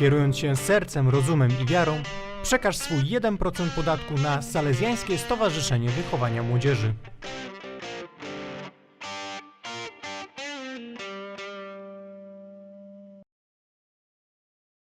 Kierując się sercem, rozumem i wiarą, przekaż swój 1% podatku na Salezjańskie Stowarzyszenie Wychowania Młodzieży.